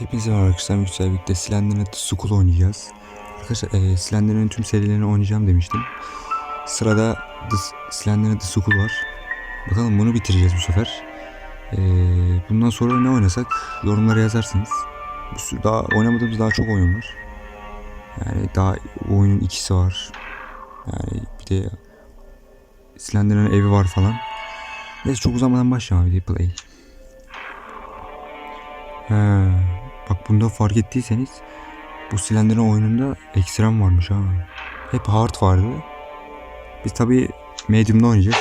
Hepinize merhaba arkadaşlar. Yüksel birlikte Slender'ın School oynayacağız. Arkadaşlar e, Slender'ın tüm serilerini oynayacağım demiştim. Sırada The, School var. Bakalım bunu bitireceğiz bu sefer. E, bundan sonra ne oynasak yorumlara yazarsınız. Daha oynamadığımız daha çok oyun var. Yani daha oyunun ikisi var. Yani bir de Slender'ın evi var falan. Neyse çok uzamadan başlayalım bir play. He. Bak bunda fark ettiyseniz bu Slender'ın oyununda ekstrem varmış ha. Hep hard vardı. Biz tabi medium'da oynayacağız.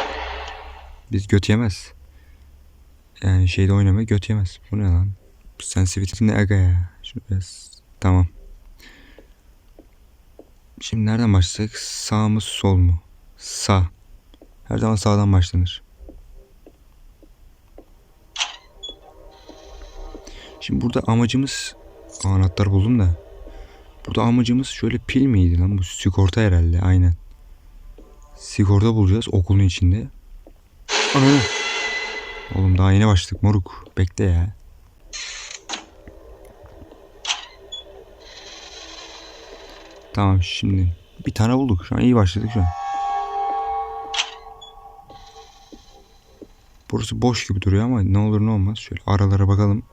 Biz göt yemez. Yani şeyde oynamaya göt yemez. Bu ne lan? Bu sensitivity ne aga ya? Şunu biraz... Tamam. Şimdi nereden başlasak? Sağ mı sol mu? Sağ. Her zaman sağdan başlanır. Şimdi burada amacımız Aa, anahtar buldum da. Burada amacımız şöyle pil miydi lan? Bu sigorta herhalde aynen. Sigorta bulacağız okulun içinde. Ana. Oğlum daha yeni başladık moruk. Bekle ya. Tamam şimdi bir tane bulduk. Şu an iyi başladık şu an. Burası boş gibi duruyor ama ne olur ne olmaz. Şöyle aralara bakalım.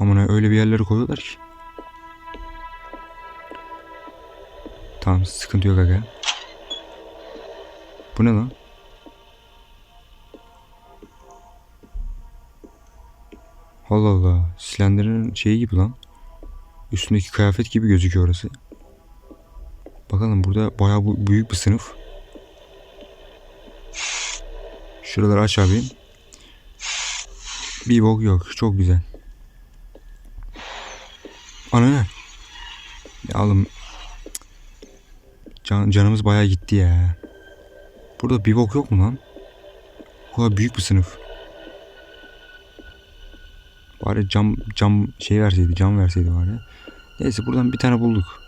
Amına öyle bir yerlere koyuyorlar ki. Tamam sıkıntı yok aga. Bu ne lan? Allah Allah. Slender'ın şeyi gibi lan. Üstündeki kıyafet gibi gözüküyor orası. Bakalım burada bayağı bu- büyük bir sınıf. Şuraları aç abi. Bir bok yok. Çok güzel. Ana ne? Ya oğlum. Can, canımız bayağı gitti ya. Burada bir bok yok mu lan? Kadar büyük bir sınıf. Bari cam cam şey verseydi, cam verseydi bari. Neyse buradan bir tane bulduk.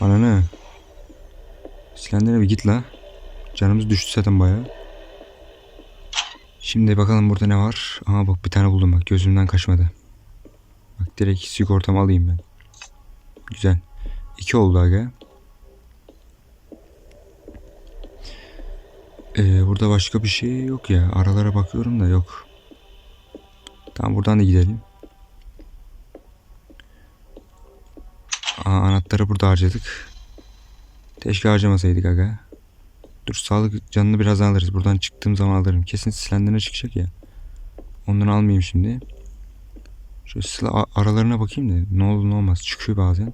Ananı. Silendir'e bir git la. Canımız düştü zaten bayağı. Şimdi bakalım burada ne var. Aha bak bir tane buldum bak gözümden kaçmadı. Bak direkt sigortamı alayım ben. Güzel. İki oldu aga. Ee, burada başka bir şey yok ya. Aralara bakıyorum da yok. Tamam buradan da gidelim. Aa, anahtarı burada harcadık. Keşke harcamasaydık aga. Dur sağlık canını birazdan alırız. Buradan çıktığım zaman alırım. Kesin silendirine çıkacak ya. Ondan almayayım şimdi. Sıla a- aralarına bakayım da ne olur ne olmaz. Çıkıyor bazen.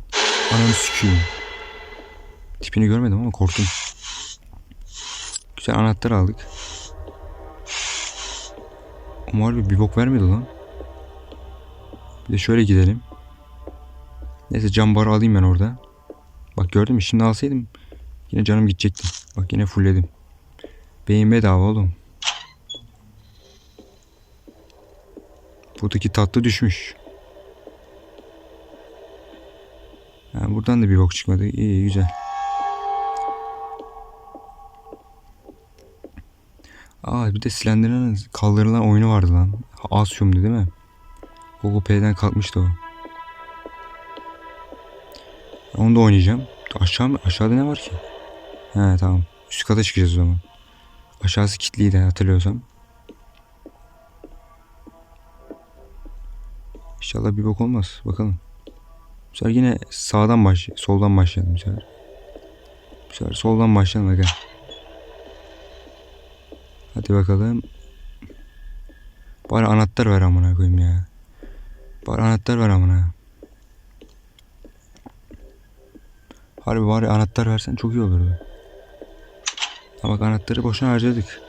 Ananı sikiyim. Tipini görmedim ama korktum. Güzel anahtar aldık. Harbi bir bok vermedi lan. Bir de şöyle gidelim. Neyse cam bar alayım ben orada. Bak gördün mü şimdi alsaydım yine canım gidecekti. Bak yine fullledim. Beyin bedava oğlum. Buradaki tatlı düşmüş. Ha, buradan da bir bok çıkmadı. İyi güzel. Aa bir de Slender'ın kaldırılan oyunu vardı lan. Asium'du değil mi? Google Play'den kalkmıştı o. Onu da oynayacağım. Aşağı mı? Aşağıda ne var ki? He tamam. Üst kata çıkacağız o zaman. Aşağısı kilitliydi hatırlıyorsam. İnşallah bir bok olmaz. Bakalım. Bu sefer yine sağdan baş, soldan başlayalım bu sefer. Bu sefer soldan başlayalım aga. Hadi bakalım. Bari anahtar ver amına koyayım ya. Bari anahtar ver amına. Harbi bari anahtar versen çok iyi olurdu. Ha bak anahtarı boşuna harcadık.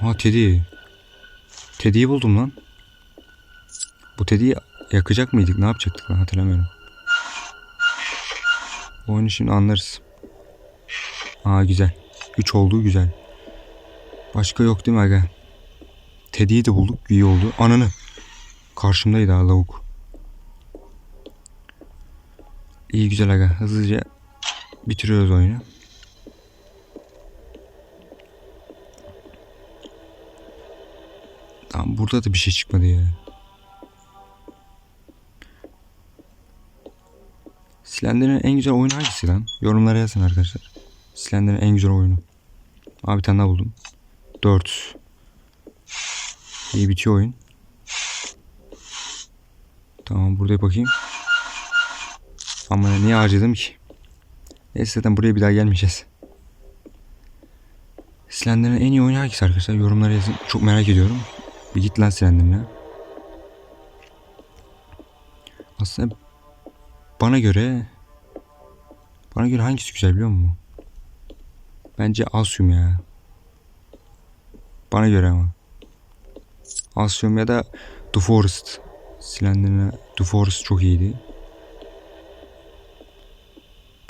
Ha Teddy. Teddy'yi buldum lan. Bu Teddy'yi yakacak mıydık? Ne yapacaktık lan hatırlamıyorum. Oyunu şimdi anlarız. Aa güzel. 3 olduğu güzel. Başka yok değil mi aga? Teddy'yi de bulduk. iyi oldu. Ananı. Karşımdaydı ha lavuk. İyi güzel aga. Hızlıca bitiriyoruz oyunu. Tamam burada da bir şey çıkmadı ya. Slender'in en güzel oyunu hangisi lan? Yorumlara yazın arkadaşlar. Slender'in en güzel oyunu. Abi bir tane daha buldum. 4. İyi bitiyor oyun. Tamam burada bakayım. Ama niye harcadım ki? Neyse zaten buraya bir daha gelmeyeceğiz. Slender'in en iyi oyunu hangisi arkadaşlar? Yorumlara yazın. Çok merak ediyorum. Bir git lan Slender'ine. Aslında bana göre bana göre hangisi güzel biliyor musun? Bence Asyum ya. Bana göre ama. Asyum ya da The Forest. Slender'ine The Forest çok iyiydi.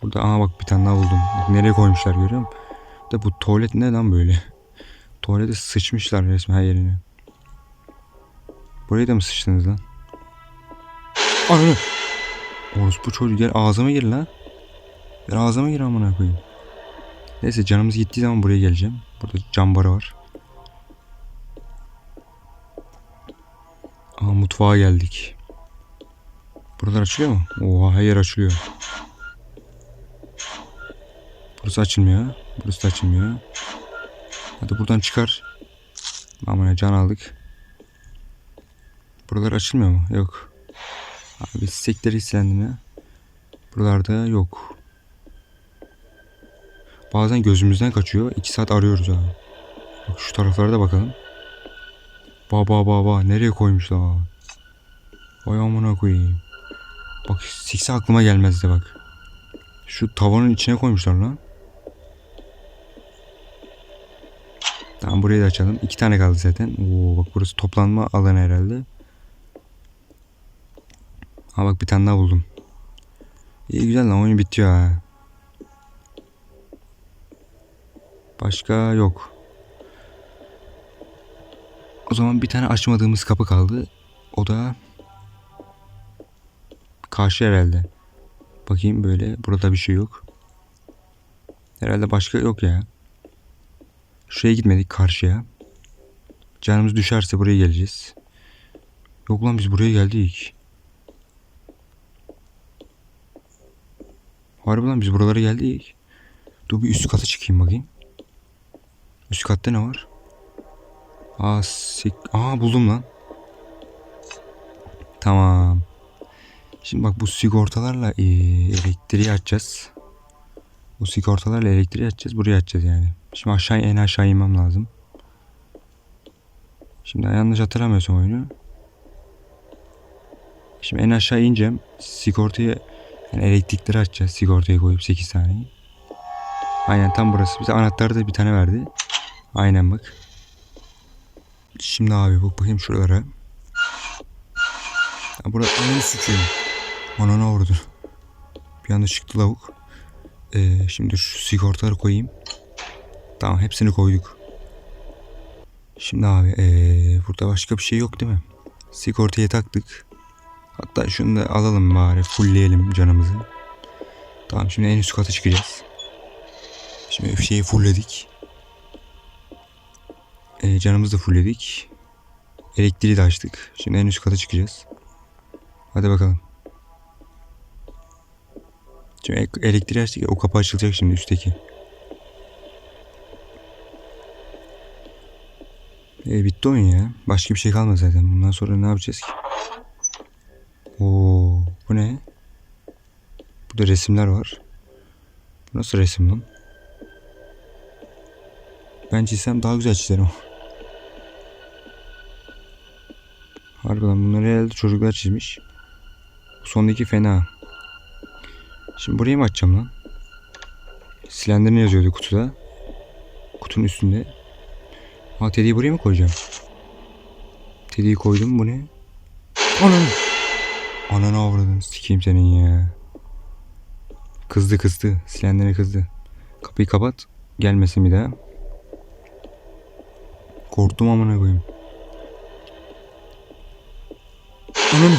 Burada aha bak bir tane daha buldum. Nereye koymuşlar görüyor musun? Da bu tuvalet ne lan böyle? Tuvalete sıçmışlar resmen her yerine. Buraya da mı sıçtınız lan? Ananı! Orospu çocuk gel ağzıma gir lan. Gel ağzıma gir amına koyayım. Neyse canımız gittiği zaman buraya geleceğim. Burada cam barı var. Aa mutfağa geldik. Buralar açılıyor mu? Oha her yer açılıyor. Burası açılmıyor. Burası da açılmıyor. Hadi buradan çıkar. Aman can aldık. Buralar açılmıyor mu? Yok. Abi sekleri hislendim ya. Buralarda yok. Bazen gözümüzden kaçıyor. 2 saat arıyoruz abi. Bak şu taraflara da bakalım. Baba baba nereye koymuşlar? Vay amına koyayım. Bak sikse aklıma gelmezdi bak. Şu tavanın içine koymuşlar lan. Tamam burayı da açalım. İki tane kaldı zaten. Oo bak burası toplanma alanı herhalde. Ha bak bir tane daha buldum. İyi güzel lan oyun bitiyor ha. Başka yok. O zaman bir tane açmadığımız kapı kaldı. O da karşı herhalde. Bakayım böyle. Burada bir şey yok. Herhalde başka yok ya. Şuraya gitmedik karşıya. Canımız düşerse buraya geleceğiz. Yok lan biz buraya geldik. Harbi lan biz buralara geldik. Dur bir üst kata çıkayım bakayım. Üst katta ne var? Aa, sik... Aa buldum lan. Tamam. Şimdi bak bu sigortalarla e, elektriği açacağız. Bu sigortalarla elektriği açacağız. Buraya açacağız yani. Şimdi aşağı en aşağı inmem lazım. Şimdi yanlış hatırlamıyorsam oyunu. Şimdi en aşağı ineceğim. Sigortayı yani elektrikleri açacağız. Sigortayı koyup 8 tane. Aynen tam burası. Bize anahtarı da bir tane verdi. Aynen bak. Şimdi abi bak bakayım şuralara. Ya burada ananı sıçıyorum. Ananı vurdu. Bir anda çıktı lavuk. Ee, şimdi şu sigortaları koyayım. Tamam hepsini koyduk. Şimdi abi ee, burada başka bir şey yok değil mi? Sigortayı taktık. Hatta şunu da alalım bari fullleyelim canımızı. Tamam şimdi en üst kata çıkacağız. Şimdi şeyi fullledik. Ee, canımızı da fullledik. Elektriği de açtık. Şimdi en üst kata çıkacağız. Hadi bakalım. Şimdi ek- elektriği açtık o kapı açılacak şimdi üstteki. E, bitti oyun ya. Başka bir şey kalmadı zaten. Bundan sonra ne yapacağız ki? Oo, bu ne? Burada resimler var. Nasıl resim lan? Ben çizsem daha güzel çizerim. Harbiden bunları herhalde çocuklar çizmiş. Bu sondaki fena. Şimdi burayı mı açacağım lan? Silender ne yazıyordu kutuda? Kutunun üstünde. Ha Teddy'yi buraya mı koyacağım? Teddy'yi koydum bu ne? Ananı. Ananı avradın sikeyim senin ya. Kızdı kızdı. Silender'e kızdı. Kapıyı kapat. Gelmesin bir daha. Korktum amına koyayım. Ananı.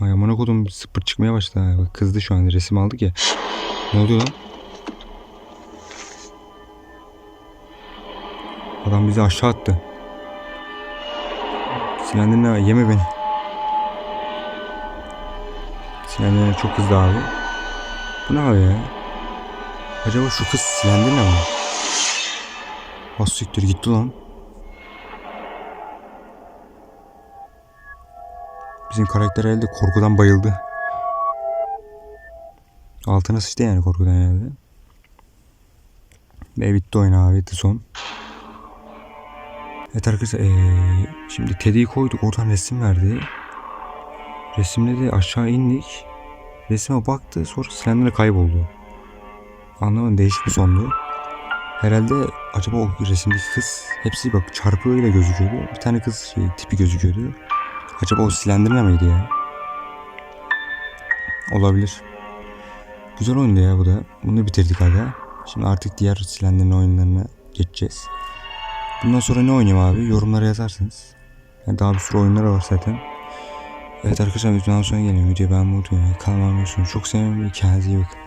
Ay amına kodum sıpır çıkmaya başladı. kızdı şu an resim aldık ya. Ne oluyor lan? Adam bizi aşağı attı. Slender'ine yeme beni. Slender'ine çok hızlı abi. Bu ne abi ya? Acaba şu kız Slender'ine mi? Az siktir gitti lan. Bizim karakter herhalde korkudan bayıldı. Altına sıçtı yani korkudan herhalde. Ve bitti oyun abi bitti son. Evet arkadaşlar eee, şimdi Teddy'yi koyduk oradan resim verdi. Resimde de aşağı indik. Resme baktı sonra Slender'e kayboldu. Anlamadım değişik bir sondu. Herhalde acaba o resimdeki kız hepsi bak çarpığıyla gözüküyordu. Bir tane kız şey, tipi gözüküyordu. Acaba o Slender'e miydi ya? Olabilir. Güzel oyundu ya bu da. Bunu bitirdik aga. Şimdi artık diğer Slender'in oyunlarına geçeceğiz. Bundan sonra ne oynayayım abi? Yorumlara yazarsınız. Yani daha bir sürü oyunlar var zaten. Evet arkadaşlar videodan sonra gelelim. Videoyu beğenmeyi unutmayın. Kanalıma abone unutmayın. Çok seviyorum. Kendinize iyi bakın.